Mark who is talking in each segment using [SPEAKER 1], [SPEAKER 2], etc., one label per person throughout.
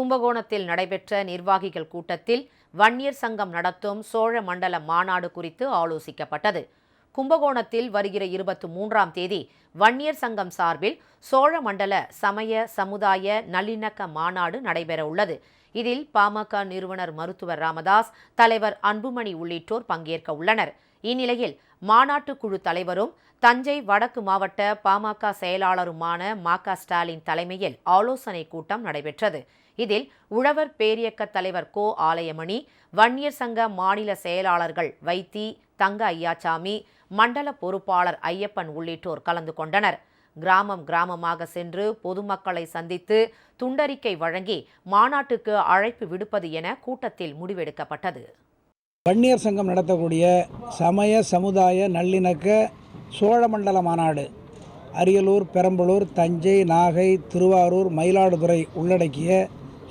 [SPEAKER 1] கும்பகோணத்தில் நடைபெற்ற நிர்வாகிகள் கூட்டத்தில் வன்னியர் சங்கம் நடத்தும் சோழ மண்டல மாநாடு குறித்து ஆலோசிக்கப்பட்டது. கும்பகோணத்தில் வருகிற இருபத்தி மூன்றாம் தேதி வன்னியர் சங்கம் சார்பில் சோழ மண்டல சமய சமுதாய நல்லிணக்க மாநாடு நடைபெற உள்ளது. இதில் பாமக நிறுவனர் மருத்துவர் ராமதாஸ் தலைவர் அன்புமணி உள்ளிட்டோர் பங்கேற்க உள்ளனர். இந்நிலையில் மாநாட்டு குழு தலைவரும் தஞ்சை வடக்கு மாவட்ட பாமக செயலாளருமான மா க ஸ்டாலின் தலைமையில் ஆலோசனை கூட்டம் நடைபெற்றது. இதில் உழவர் பேரியக்க தலைவர் கோ. ஆலயமணி வன்னியர் சங்க மாநில செயலாளர்கள் வைத்தி தங்க ஐயாச்சாமி மண்டல பொறுப்பாளர் ஐயப்பன் உள்ளிட்டோர் கலந்து கொண்டனர். கிராமம் கிராமமாக சென்று பொதுமக்களை சந்தித்து துண்டறிக்கை வழங்கி மாநாட்டுக்கு அழைப்பு விடுப்பது என கூட்டத்தில் முடிவெடுக்கப்பட்டது.
[SPEAKER 2] வன்னியர் சங்கம் நடத்தக்கூடிய சமய சமுதாய நல்லிணக்க சோழமண்டல மாநாடு அரியலூர் பெரம்பலூர் தஞ்சை நாகை திருவாரூர் மயிலாடுதுறை உள்ளடக்கிய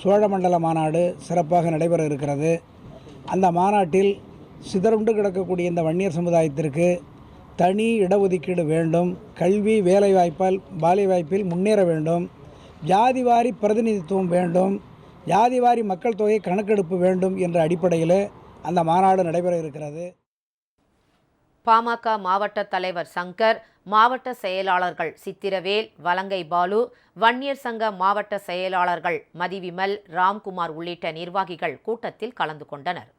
[SPEAKER 2] சோழமண்டல மாநாடு சிறப்பாக நடைபெற இருக்கிறது. அந்த மாநாட்டில் சிதறுண்டு கிடக்கக்கூடிய இந்த வன்னியர் சமுதாயத்திற்கு தனி இடஒதுக்கீடு வேண்டும். கல்வி வேலைவாய்ப்பால் வாய்ப்பில் முன்னேற வேண்டும். ஜாதிவாரி பிரதிநிதித்துவம் வேண்டும். ஜாதிவாரி மக்கள் தொகை கணக்கெடுப்பு வேண்டும் என்ற அடிப்படையில் அந்த மாநாடு நடைபெற இருக்கிறது.
[SPEAKER 1] பாமக மாவட்ட தலைவர் சங்கர் மாவட்ட செயலாளர்கள் சித்திரவேல் வலங்கை பாலு வன்னியர் சங்க மாவட்ட செயலாளர்கள் மதிவிமல் ராம்குமார் உள்ளிட்ட நிர்வாகிகள் கூட்டத்தில் கலந்து கொண்டனர்.